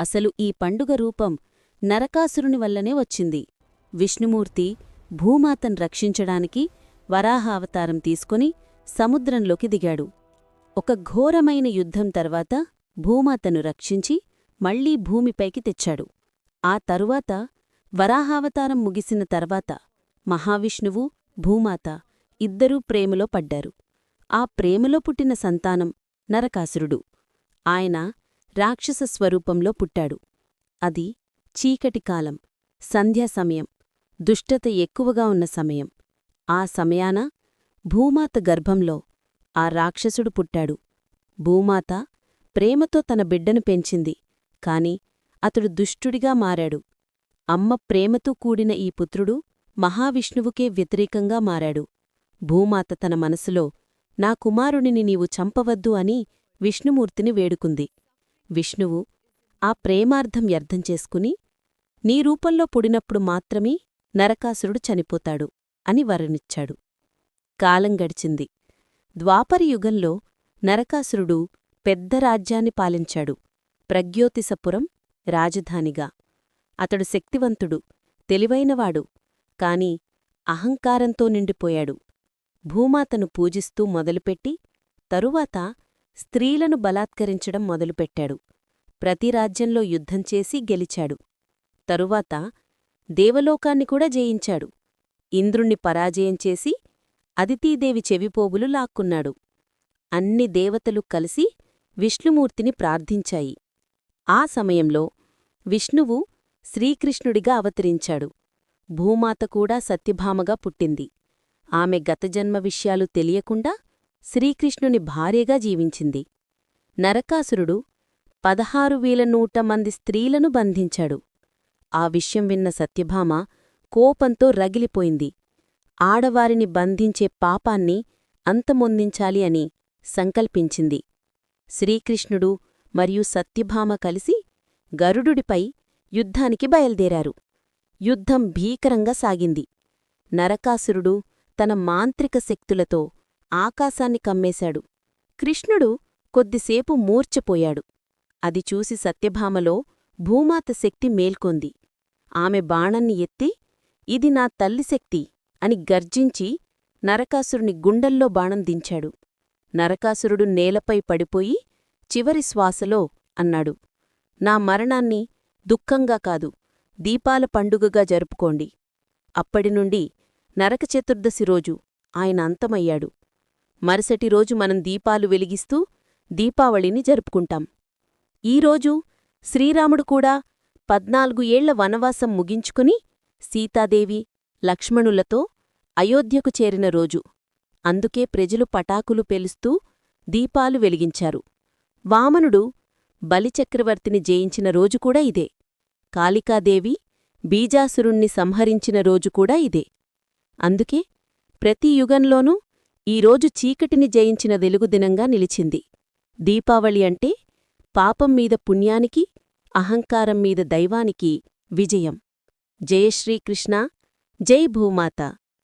అసలు ఈ పండుగ రూపం నరకాసురుని వల్లనే వచ్చింది. విష్ణుమూర్తి భూమాతను రక్షించడానికి వరాహావతారం తీసుకుని సముద్రంలోకి దిగాడు. ఒక ఘోరమైన యుద్ధం తర్వాత భూమాతను రక్షించి మళ్ళీ భూమిపైకి తెచ్చాడు. ఆ తరువాత వరాహావతారం ముగిసిన తర్వాత మహావిష్ణువు భూమాత ఇద్దరూ ప్రేమలో పడ్డారు. ఆ ప్రేమలో పుట్టిన సంతానం నరకాసురుడు. ఆయన రాక్షస స్వరూపంలో పుట్టాడు. అది చీకటి కాలం సంధ్యా సమయం దుష్టత ఎక్కువగా ఉన్న సమయం. ఆ సమయాన భూమాత గర్భంలో ఆ రాక్షసుడు పుట్టాడు. భూమాత ప్రేమతో తన బిడ్డను పెంచింది కాని అతడు దుష్టుడిగా మారాడు. అమ్మ ప్రేమతో కూడిన ఈ పుత్రుడు మహావిష్ణువుకే వ్యతిరేకంగా మారాడు. భూమాత తన మనసులో నా కుమారుడిని నీవు చంపవద్దు అని విష్ణుమూర్తిని వేడుకుంది. విష్ణువు ఆ ప్రేమార్థం వ్యర్థం చేసుకుని నీ రూపంలో పుడినప్పుడు మాత్రమే నరకాసురుడు చనిపోతాడు అని వరనిచ్చాడు. కాలం గడిచింది. ద్వాపరయుగంలో నరకాసురుడు పెద్ద రాజ్యాన్ని పాలించాడు. ప్రజ్యోతిసపురం రాజధానిగా. అతడు శక్తివంతుడు తెలివైనవాడు కాని అహంకారంతో నిండిపోయాడు. భూమాతను పూజిస్తూ మొదలుపెట్టి తరువాత స్త్రీలను బలాత్కరించడం మొదలుపెట్టాడు. ప్రతి రాజ్యంలో యుద్ధం చేసి గెలిచాడు. తరువాత దేవలోకాన్ని కూడా జయించాడు. ఇంద్రుణ్ణి పరాజయం చేసి అదితీదేవి చెవిపోగులు లాక్కున్నాడు. అన్ని దేవతలు కలిసి విష్ణుమూర్తిని ప్రార్థించాయి. ఆ సమయంలో విష్ణువు శ్రీకృష్ణుడిగా అవతరించాడు. భూమాత కూడా సత్యభామగా పుట్టింది. ఆమె గతజన్మ విషయాలు తెలియకుండా శ్రీకృష్ణుని భార్యగా జీవించింది. నరకాసురుడు పదహారు వేల నూట మంది స్త్రీలను బంధించాడు. ఆ విషయం విన్న సత్యభామ కోపంతో రగిలిపోయింది. ఆడవారిని బంధించే పాపాన్ని అంతమొందించాలి అని సంకల్పించింది. శ్రీకృష్ణుడు మరియు సత్యభామ కలిసి గరుడుడిపై యుద్ధానికి బయల్దేరారు. యుద్ధం భీకరంగా సాగింది. నరకాసురుడు తన మాంత్రిక శక్తులతో ఆకాశాన్ని కమ్మేశాడు. కృష్ణుడు కొద్దిసేపు మూర్చపోయాడు అది చూసి సత్యభామలో భూమాత శక్తి మేల్కొంది. ఆమె బాణన్ని ఎత్తి ఇది నా తల్లి శక్తి అని గర్జించి నరకాసురుని గుండెల్లో బాణం దించాడు. నరకాసురుడు నేలపై పడిపోయి చివరి శ్వాసలో అన్నాడు నా మరణాన్ని దుఃఖంగా కాదు దీపాల పండుగగా జరుపుకోండి. అప్పటినుండి నరక చతుర్దశి రోజు ఆయన అంతమయ్యాడు. మరుసటి రోజు మనం దీపాలు వెలిగిస్తూ దీపావళిని జరుపుకుంటాం. ఈరోజు శ్రీరాముడు కూడా పద్నాలుగు ఏళ్ళ వనవాసం ముగించుకుని సీతాదేవి లక్ష్మణులతో అయోధ్యకు చేరిన రోజు. అందుకే ప్రజలు పటాకులు పెలుస్తూ దీపాలు వెలిగించారు. వామనుడు బలిచక్రవర్తిని జయించిన రోజు కూడా ఇదే. కాళికాదేవి బీజాసురుణ్ణి సంహరించిన రోజు కూడా ఇదే. అందుకే ప్రతి యుగంలోనూ ఈరోజు చీకటిని జయించిన వెలుగుదినంగా నిలిచింది. దీపావళి అంటే పాపం మీద పుణ్యానికి అహంకారం మీద దైవానికి విజయం. జయశ్రీకృష్ణ జై భూమాత.